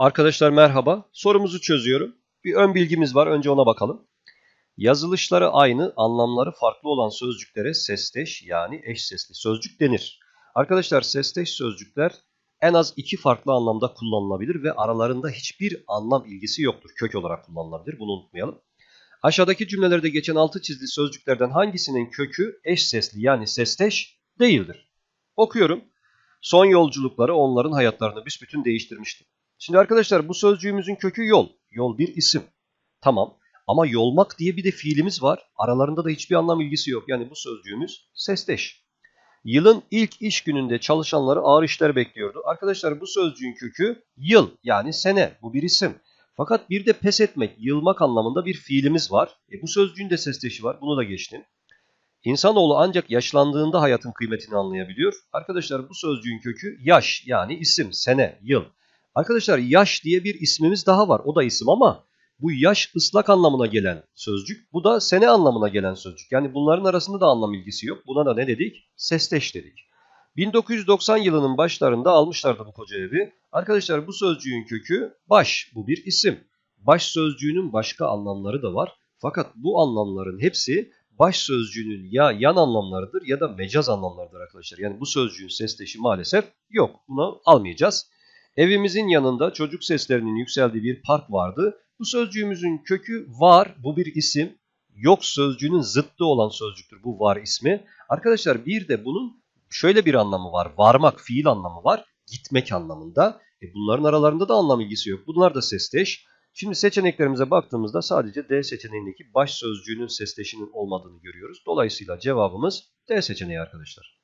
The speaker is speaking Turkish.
Arkadaşlar merhaba. Sorumuzu çözüyorum. Bir ön bilgimiz var. Önce ona bakalım. Yazılışları aynı, anlamları farklı olan sözcüklere sesteş yani eş sesli sözcük denir. Arkadaşlar sesteş sözcükler en az iki farklı anlamda kullanılabilir ve aralarında hiçbir anlam ilgisi yoktur. Kök olarak kullanılabilir. Bunu unutmayalım. Aşağıdaki cümlelerde geçen altı çizili sözcüklerden hangisinin kökü eş sesli yani sesteş değildir? Okuyorum. Son yolculukları onların hayatlarını büsbütün değiştirmişti. Şimdi arkadaşlar bu sözcüğümüzün kökü yol. Yol bir isim. Tamam. Ama yolmak diye bir de fiilimiz var. Aralarında da hiçbir anlam ilgisi yok. Yani bu sözcüğümüz sesteş. Yılın ilk iş gününde çalışanları ağır işler bekliyordu. Arkadaşlar bu sözcüğün kökü yıl yani sene. Bu bir isim. Fakat bir de pes etmek, yılmak anlamında bir fiilimiz var. E bu sözcüğün de sesteşi var. Bunu da geçtim. İnsanoğlu ancak yaşlandığında hayatın kıymetini anlayabiliyor. Arkadaşlar bu sözcüğün kökü yaş yani isim, sene, yıl. Arkadaşlar yaş diye bir ismimiz daha var. O da isim ama bu yaş ıslak anlamına gelen sözcük. Bu da sene anlamına gelen sözcük. Yani bunların arasında da anlam ilgisi yok. Buna da ne dedik? Sesteş dedik. 1990 yılının başlarında almışlardı bu koca evi. Arkadaşlar bu sözcüğün kökü baş. Bu bir isim. Baş sözcüğünün başka anlamları da var. Fakat bu anlamların hepsi baş sözcüğünün ya yan anlamlarıdır ya da mecaz anlamlarıdır arkadaşlar. Yani bu sözcüğün sesleşi maalesef yok. Bunu almayacağız. Evimizin yanında çocuk seslerinin yükseldiği bir park vardı. Bu sözcüğümüzün kökü var. Bu bir isim. Yok sözcüğünün zıttı olan sözcüktür bu var ismi. Arkadaşlar bir de bunun şöyle bir anlamı var. Varmak fiil anlamı var. Gitmek anlamında. E bunların aralarında da anlam ilgisi yok. Bunlar da sesteş. Şimdi seçeneklerimize baktığımızda sadece D seçeneğindeki baş sözcüğünün sesleşinin olmadığını görüyoruz. Dolayısıyla cevabımız D seçeneği arkadaşlar.